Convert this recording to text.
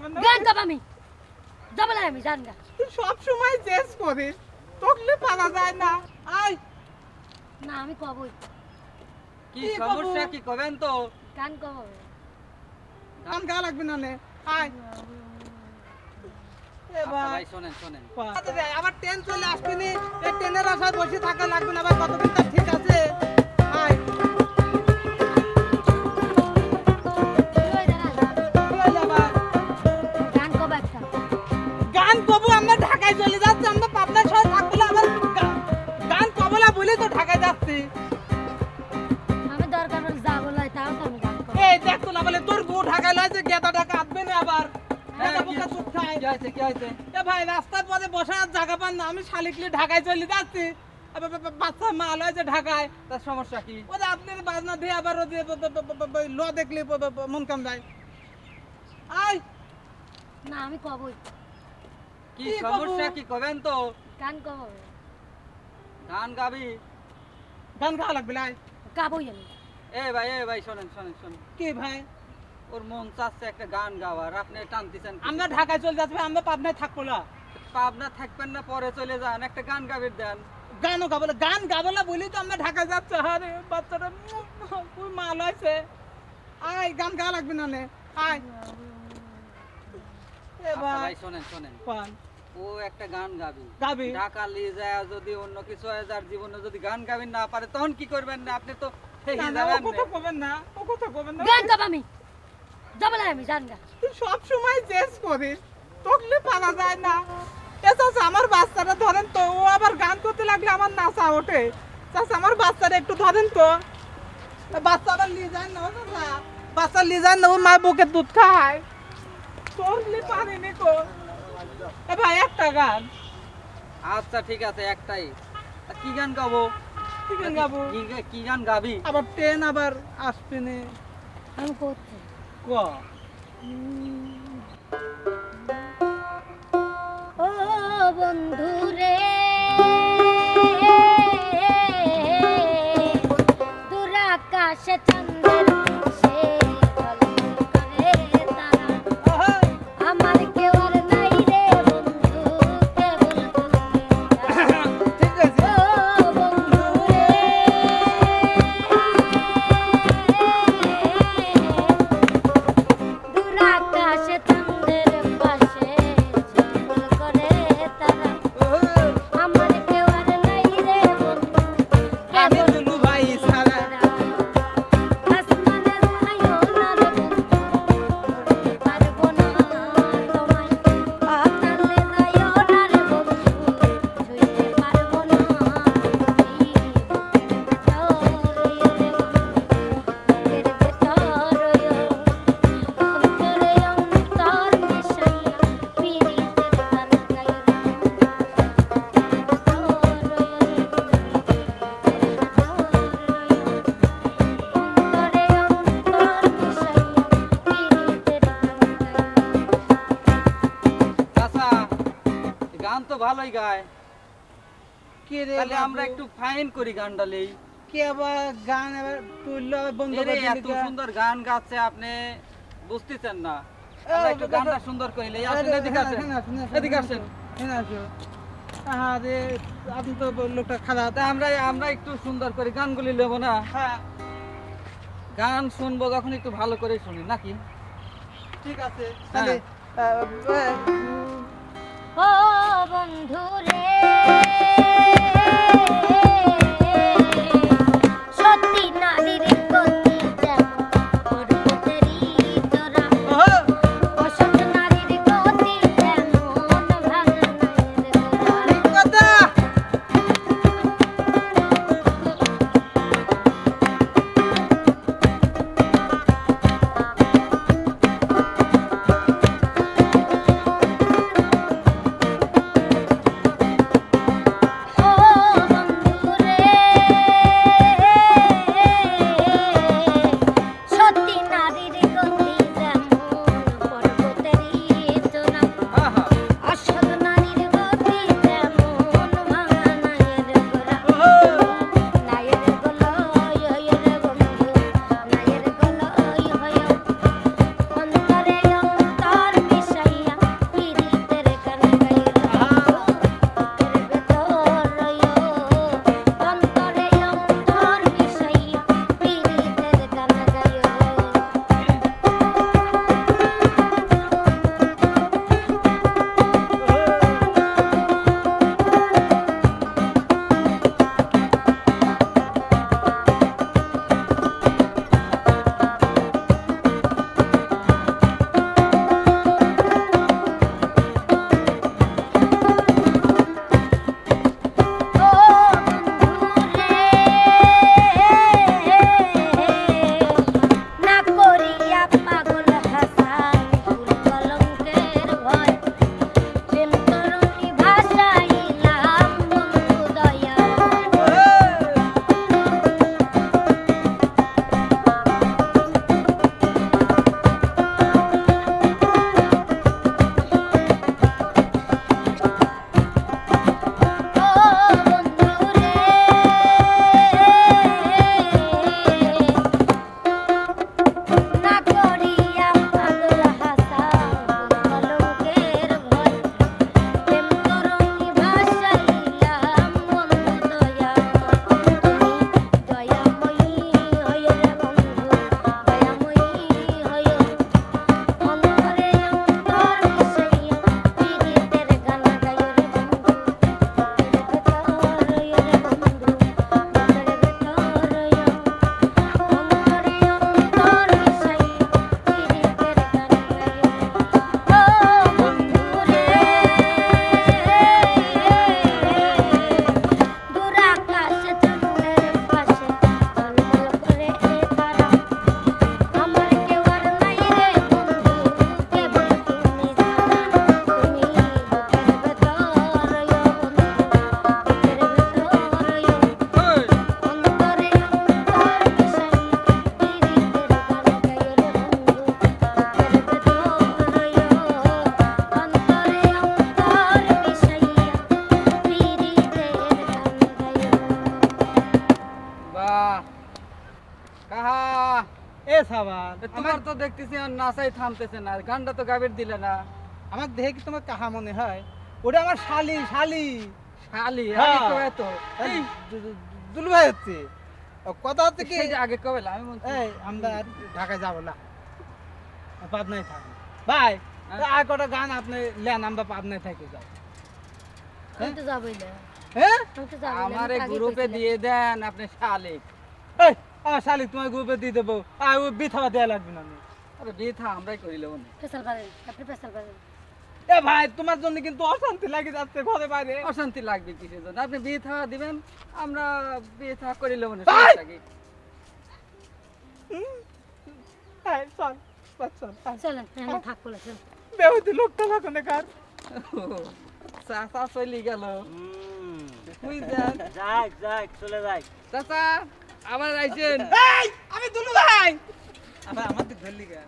করবেন গান গাব আমি যাবলাই আমি গান গা। তুই সব সময় চেস করিস তকলে পারা যায় না। আয়। না আমি কবই। কি কি সমস্যা কি কবেন তো? গান কব? গান গা লাগবে না নে। আয়। এবার ভাই। শোনেন শোনেন। আবার ট্রেন চলে আসবে নি। এই ট্রেনের আশায় বসে থাকা লাগবে না আবার কতদিন ঠিক আছে? কি হয়েছে? এ ভাই রাস্তার পথে বসার জায়গা পান না। আমি শালিকলি ঢাকায় চলে যাচ্ছি। আবার বা- বা- বাচ্চা মাল হয়েছে ঢাকায়। তার সমস্যা কি? ওদের আপনার বাজনা দিয়ে আবার ওদের ব- ব- ব- ব- ব- ল দেখলে ব- ব- ব- মন কাম যায়? আয়! না আমি কবই। কি কি সমস্যা? কি কবেন তো? গান কব গান গাবি? গান গাওয়া লাগবে লাই? গাবই আমি। এ ভাই এ ভাই শোনেন শোনেন শোনেন। কি ভাই? ওর মন চাচ্ছে একটা গান গাওয়ার। আপনি টানতেছেন আমরা ঢাকায় চলে যাচ্ছি আমরা পাবনায় থাকব না। পাবনা থাকবেন না পরে চলে যান। একটা গান গাবির দেন। গানও গাবো না গান গাবো না বলেই তো আমরা যাচ্ছি। আরে বাচ্চাটা খুব মাল হয়েছে আয় গান গাওয়া লাগবে না আয়। আচ্ছা এবার ভাই শোনেন শোনেন। ও একটা গান গাবি। গাবি? ঢাকা যায় যদি অন্য কিছু হয় যার জীবনে যদি গান গাবেন না পারে তখন কি করবেন না? আপনি তো থেকে না, না, ও কথা না। না ও কথা কবেন না। গান গাব আমি আমি গা তুই সব সময় চেস করিস তকলে পারা যায় না। এ চাচা আমার বাচ্চাটা ধরেন তো ও আবার গান করতে লাগলে আমার নাচা ওঠে। চাচা আমার বাচ্চাটা একটু ধরেন তো। বাচ্চা আবার নিয়ে যায় না ও চাচা। বাচ্চা নিয়ে যায় না ও মা বুকের দুধ খায়। তকলে পারিনি কো এ ভাই একটা গান। আচ্ছা ঠিক আছে একটাই। তা কি গান গাবো? কি গান গাবো? কি গান গাবি? আবার ট্রেন আবার আসবে নে। আমি করতে ক? ও বন্ধু রে দুরাকাশে চন্দ্রের গান তো ভালোই গায়। কে রে তাহলে আমরা একটু ফাইন করি গানটা লেই। কে আবার গান এবার তুললো বন্ধ করে এত সুন্দর গান গাচ্ছে আপনি বুঝতেছেন না। আমরা একটু গানটা সুন্দর করি লেই। আসেন এদিকে হ্যাঁ, আসেন। হ্যাঁ, এদিকে আসেন। হ্যাঁ, আসো। আরে আপনি তো লোকটা খারাপ। আমরা আমরা একটু সুন্দর করে গানগুলি নেব না? হ্যাঁ। গান শুনব যখন একটু ভালো করে শুনি নাকি? ঠিক আছে। তাহলে হ্যাঁ। এ, তোমার তো দেখতেছি আর নাচাই থামতেছে না গানটা তো গাবির দিলে না। আমার দেখে কি তোমার কাহা মনে হয়? ওটা আমার শালি শালি। শালি হ্যাঁ। তো এই দুলু ভাই হচ্ছে। কথা হচ্ছে কি আগে কবে আমি এই আমরা ঢাকায় যাব না। পাবনায় থাকি। ভাই হ্যাঁ। আর কটা গান আপনি লেন আমরা পাবনায় থেকে যাই। আমি তো যাবই না। হ্যাঁ? আমার গ্রুপে দিয়ে দেন আপনি শালিক। এই আমার শালি তোমার গ্রুপে দিয়ে দেবো। আর ও বিথাবা দেওয়া লাগবে না। আমি। আরে বিথা আমরাই করি লেবো না। পেশাল পারেন আপনি পেশাল পারেন এ ভাই তোমার জন্য কিন্তু অশান্তি লাগে যাচ্ছে ঘরে বাইরে। অশান্তি লাগবে কিসের জন্য? আপনি বিথা দিবেন আমরা বিথা করে লেবো না। চল চল, চল চল চলেন আমি থাক বলেছেন বেহুতি লোকটা লাগানো কার? চাচা চলি গেল। যাক যাক চলে যাক। চাচা! আবার আইছেন। এই আমি দুলু ভাই। আবার আমার দিক ধরলি গা।